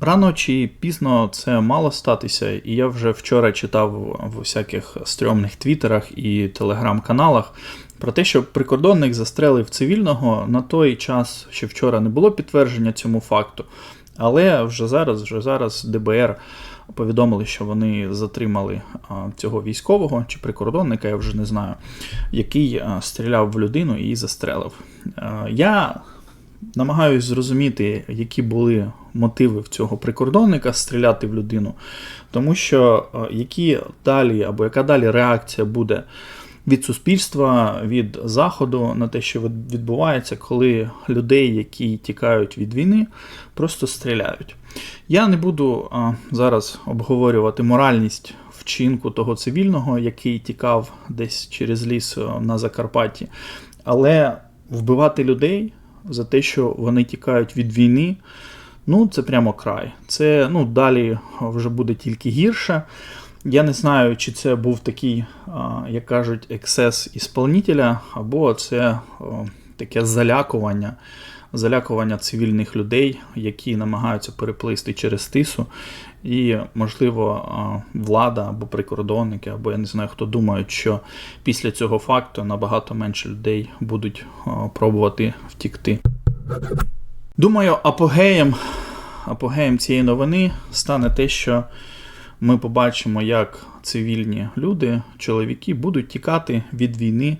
Рано чи пізно це мало статися, і я вже вчора читав в усяких стрьомних твіттерах і телеграм-каналах про те, що прикордонник застрелив цивільного на той час, що вчора не було підтвердження цьому факту. Але вже зараз, вже зараз ДБР повідомили, що вони затримали цього військового чи прикордонника, я вже не знаю, який стріляв в людину і застрелив. Я намагаюсь зрозуміти, які були мотиви в цього прикордонника стріляти в людину, тому що які далі або яка далі реакція буде від суспільства, від заходу на те, що відбувається, коли людей, які тікають від війни, просто стріляють. Я не буду зараз обговорювати моральність вчинку того цивільного, який тікав десь через ліс на Закарпатті, але вбивати людей за те, що вони тікають від війни. Ну, це прямо край. Це ну, далі вже буде тільки гірше. Я не знаю, чи це був такий, як кажуть, ексес ісполнителя, або це таке залякування, залякування цивільних людей, які намагаються переплисти через тису. І, можливо, влада або прикордонники, або я не знаю, хто думають, що після цього факту набагато менше людей будуть пробувати втікти. Думаю, апогеєм, апогеєм цієї новини стане те, що ми побачимо, як цивільні люди, чоловіки, будуть тікати від війни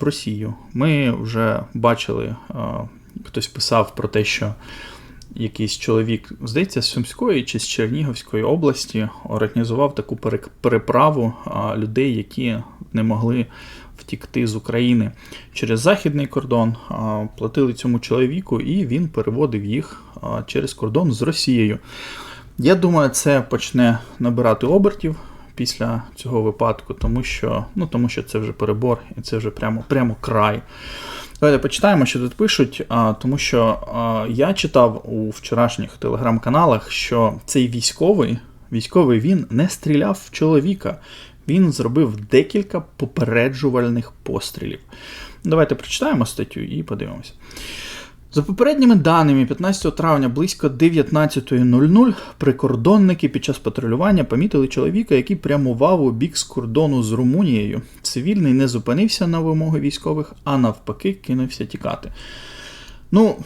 в Росію. Ми вже бачили, хтось писав про те, що якийсь чоловік, здається, з Сумської чи з Чернігівської області організував таку переправу людей, які не могли втікти з України через західний кордон, платили цьому чоловіку, і він переводив їх через кордон з Росією. Я думаю, це почне набирати обертів після цього випадку, тому що ну, тому що це вже перебор і це вже прямо прямо край. Давайте почитаємо, що тут пишуть, тому що я читав у вчорашніх телеграм-каналах, що цей військовий військовий він не стріляв в чоловіка, він зробив декілька попереджувальних пострілів. Давайте прочитаємо статтю і подивимося. За попередніми даними, 15 травня близько 19.00 прикордонники під час патрулювання помітили чоловіка, який прямував у бік з кордону з Румунією. Цивільний не зупинився на вимоги військових, а навпаки, кинувся тікати. Ну,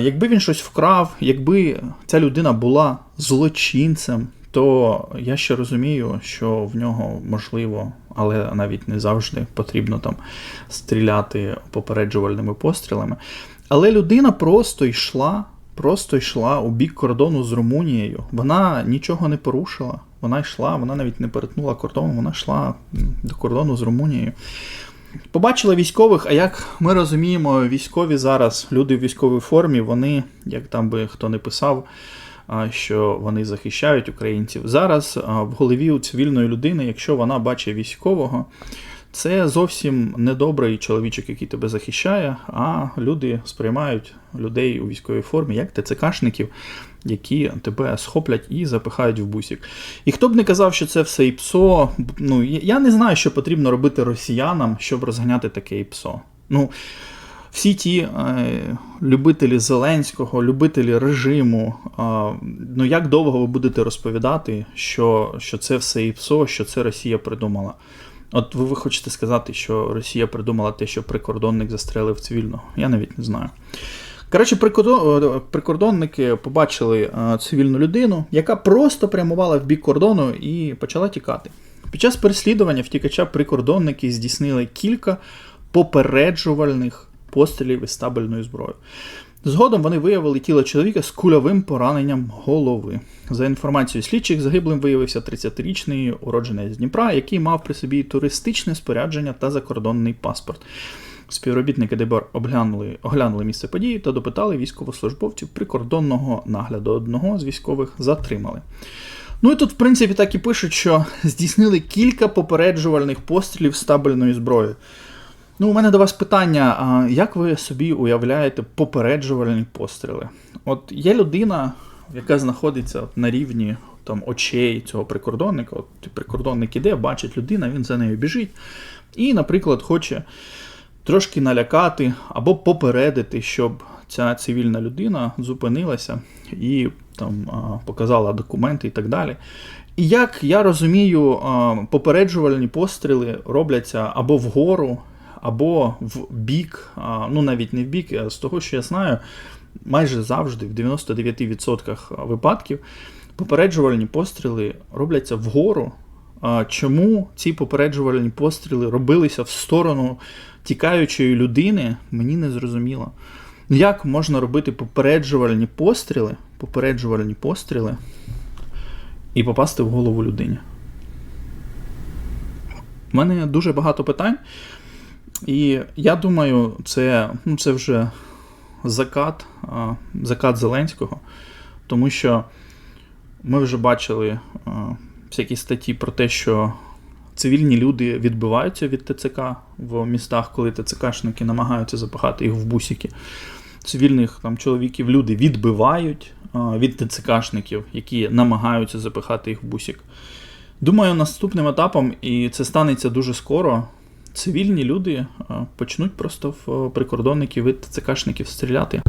якби він щось вкрав, якби ця людина була злочинцем, то я ще розумію, що в нього можливо, але навіть не завжди потрібно там стріляти попереджувальними пострілами. Але людина просто йшла, просто йшла у бік кордону з Румунією. Вона нічого не порушила. Вона йшла, вона навіть не перетнула кордон, вона йшла до кордону з Румунією. Побачила військових, а як ми розуміємо, військові зараз, люди в військовій формі, вони, як там би хто не писав, що вони захищають українців. Зараз в голові у цивільної людини, якщо вона бачить військового, це зовсім недобрий чоловічок, який тебе захищає, а люди сприймають людей у військовій формі як ТЦКшників, які тебе схоплять і запихають в бусік. І хто б не казав, що це все ІПСО, ну я не знаю, що потрібно робити росіянам, щоб розганяти таке ІПСО. Ну, всі ті е, любителі Зеленського, любителі режиму, е, ну як довго ви будете розповідати, що що це все ІПСО, що це Росія придумала? От ви, ви хочете сказати, що Росія придумала те, що прикордонник застрелив цивільного? Я навіть не знаю. Коротше, прикордонники побачили е, цивільну людину, яка просто прямувала в бік кордону і почала тікати. Під час переслідування втікача прикордонники здійснили кілька попереджувальних пострілів із стабільною зброєю. Згодом вони виявили тіло чоловіка з кульовим пораненням голови. За інформацією слідчих, загиблим виявився 30-річний уродженець Дніпра, який мав при собі туристичне спорядження та закордонний паспорт. Співробітники ДБР оглянули, оглянули місце події та допитали військовослужбовців прикордонного нагляду. Одного з військових затримали. Ну і тут, в принципі, так і пишуть, що здійснили кілька попереджувальних пострілів стабільною зброєю. Ну, у мене до вас питання: а як ви собі уявляєте попереджувальні постріли? От є людина, яка знаходиться на рівні там, очей цього прикордонника. От Прикордонник іде, бачить людина, він за нею біжить. І, наприклад, хоче трошки налякати або попередити, щоб ця цивільна людина зупинилася і там показала документи і так далі. І як я розумію, попереджувальні постріли робляться або вгору, або в бік, ну навіть не в бік, а з того, що я знаю, майже завжди, в 99% випадків, попереджувальні постріли робляться вгору. Чому ці попереджувальні постріли робилися в сторону тікаючої людини, мені не зрозуміло. Як можна робити попереджувальні постріли, попереджувальні постріли і попасти в голову людині? У мене дуже багато питань, і я думаю, це, ну, це вже закат, закат Зеленського, тому що ми вже бачили всякі статті про те, що цивільні люди відбиваються від ТЦК в містах, коли ТЦКшники намагаються запихати їх в бусики. Цивільних там чоловіків люди відбивають від ТЦКшників, які намагаються запихати їх в бусик. Думаю, наступним етапом, і це станеться дуже скоро, цивільні люди почнуть просто в прикордонників від ЦКшників стріляти.